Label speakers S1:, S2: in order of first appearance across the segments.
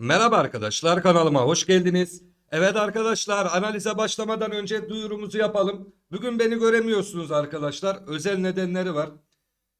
S1: Merhaba arkadaşlar kanalıma hoş geldiniz. Evet arkadaşlar analize başlamadan önce duyurumuzu yapalım. Bugün beni göremiyorsunuz arkadaşlar. Özel nedenleri var.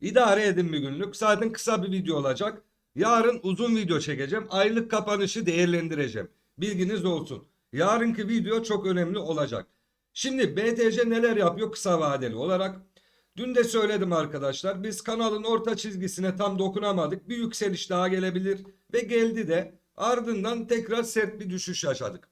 S1: İdare edin bir günlük. Zaten kısa bir video olacak. Yarın uzun video çekeceğim. Aylık kapanışı değerlendireceğim. Bilginiz olsun. Yarınki video çok önemli olacak. Şimdi BTC neler yapıyor kısa vadeli olarak? Dün de söyledim arkadaşlar. Biz kanalın orta çizgisine tam dokunamadık. Bir yükseliş daha gelebilir ve geldi de ardından tekrar sert bir düşüş yaşadık.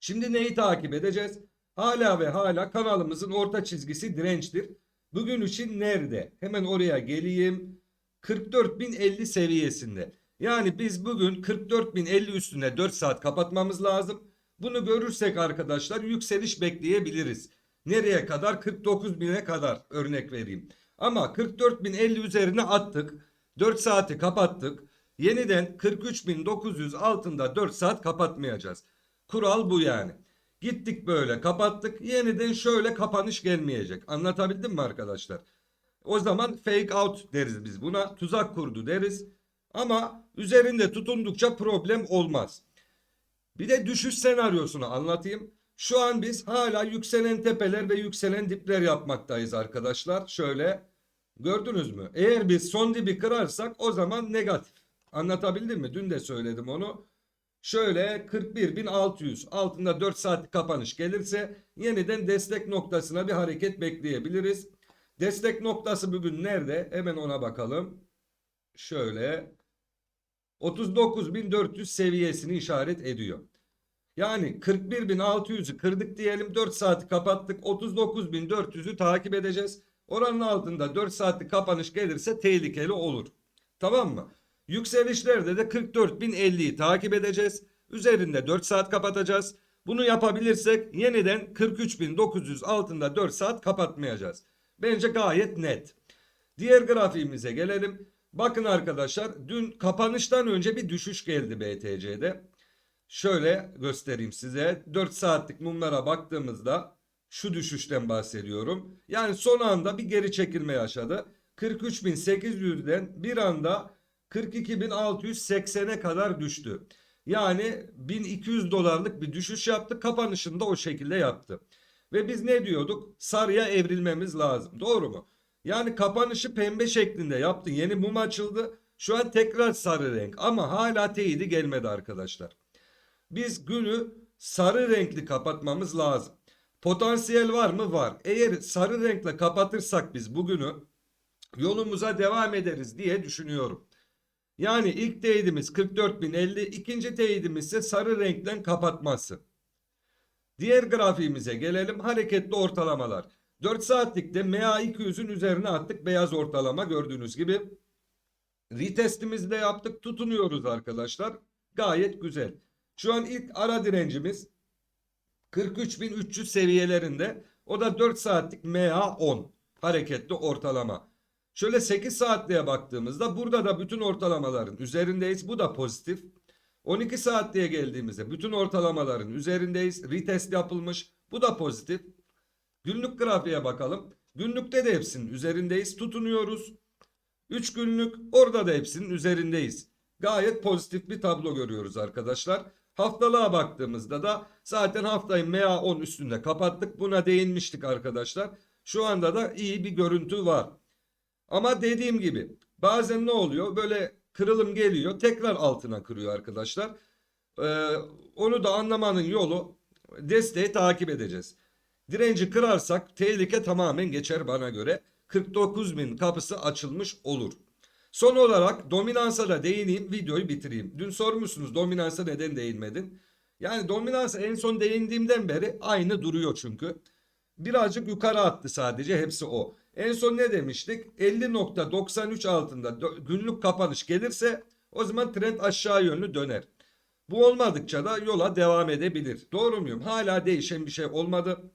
S1: Şimdi neyi takip edeceğiz? Hala ve hala kanalımızın orta çizgisi dirençtir. Bugün için nerede? Hemen oraya geleyim. 44.050 seviyesinde. Yani biz bugün 44.050 üstüne 4 saat kapatmamız lazım. Bunu görürsek arkadaşlar yükseliş bekleyebiliriz. Nereye kadar? 49.000'e kadar örnek vereyim. Ama 44.050 üzerine attık. 4 saati kapattık. Yeniden 43.900 altında 4 saat kapatmayacağız. Kural bu yani. Gittik böyle kapattık. Yeniden şöyle kapanış gelmeyecek. Anlatabildim mi arkadaşlar? O zaman fake out deriz biz buna. Tuzak kurdu deriz. Ama üzerinde tutundukça problem olmaz. Bir de düşüş senaryosunu anlatayım. Şu an biz hala yükselen tepeler ve yükselen dipler yapmaktayız arkadaşlar. Şöyle gördünüz mü? Eğer biz son dibi kırarsak o zaman negatif. Anlatabildim mi? Dün de söyledim onu. Şöyle 41.600 altında 4 saatlik kapanış gelirse yeniden destek noktasına bir hareket bekleyebiliriz. Destek noktası bugün nerede? Hemen ona bakalım. Şöyle 39.400 seviyesini işaret ediyor. Yani 41.600'ü kırdık diyelim 4 saati kapattık 39.400'ü takip edeceğiz. Oranın altında 4 saatlik kapanış gelirse tehlikeli olur. Tamam mı? Yükselişlerde de 44.050'yi takip edeceğiz. Üzerinde 4 saat kapatacağız. Bunu yapabilirsek yeniden 43.900 altında 4 saat kapatmayacağız. Bence gayet net. Diğer grafiğimize gelelim. Bakın arkadaşlar dün kapanıştan önce bir düşüş geldi BTC'de. Şöyle göstereyim size. 4 saatlik mumlara baktığımızda şu düşüşten bahsediyorum. Yani son anda bir geri çekilme yaşadı. 43.800'den bir anda 42.680'e kadar düştü. Yani 1200 dolarlık bir düşüş yaptı. Kapanışında o şekilde yaptı. Ve biz ne diyorduk? Sarıya evrilmemiz lazım. Doğru mu? Yani kapanışı pembe şeklinde yaptı. Yeni mum açıldı. Şu an tekrar sarı renk ama hala teyidi gelmedi arkadaşlar. Biz günü sarı renkli kapatmamız lazım. Potansiyel var mı? Var. Eğer sarı renkle kapatırsak biz bugünü yolumuza devam ederiz diye düşünüyorum. Yani ilk teyidimiz 44.050, ikinci teyidimiz ise sarı renkten kapatması. Diğer grafiğimize gelelim. Hareketli ortalamalar. 4 saatlikte MA200'ün üzerine attık beyaz ortalama gördüğünüz gibi. Retestimizi de yaptık. Tutunuyoruz arkadaşlar. Gayet güzel. Şu an ilk ara direncimiz 43.300 seviyelerinde. O da 4 saatlik MA10 hareketli ortalama. Şöyle 8 saatliğe baktığımızda burada da bütün ortalamaların üzerindeyiz. Bu da pozitif. 12 saatliğe geldiğimizde bütün ortalamaların üzerindeyiz. Retest yapılmış. Bu da pozitif. Günlük grafiğe bakalım. Günlükte de hepsinin üzerindeyiz. Tutunuyoruz. 3 günlük orada da hepsinin üzerindeyiz. Gayet pozitif bir tablo görüyoruz arkadaşlar. Haftalığa baktığımızda da zaten haftayı MA10 üstünde kapattık. Buna değinmiştik arkadaşlar. Şu anda da iyi bir görüntü var. Ama dediğim gibi bazen ne oluyor? Böyle kırılım geliyor tekrar altına kırıyor arkadaşlar. Ee, onu da anlamanın yolu desteği takip edeceğiz. Direnci kırarsak tehlike tamamen geçer bana göre. 49.000 kapısı açılmış olur. Son olarak dominansa da değineyim videoyu bitireyim. Dün sormuşsunuz dominansa neden değinmedin? Yani dominansa en son değindiğimden beri aynı duruyor çünkü. Birazcık yukarı attı sadece hepsi o. En son ne demiştik? 50.93 altında günlük kapanış gelirse o zaman trend aşağı yönlü döner. Bu olmadıkça da yola devam edebilir. Doğru muyum? Hala değişen bir şey olmadı.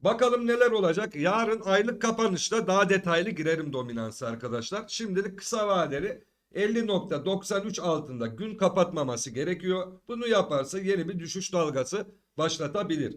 S1: Bakalım neler olacak. Yarın aylık kapanışta daha detaylı girerim dominansı arkadaşlar. Şimdilik kısa vadeli 50.93 altında gün kapatmaması gerekiyor. Bunu yaparsa yeni bir düşüş dalgası başlatabilir.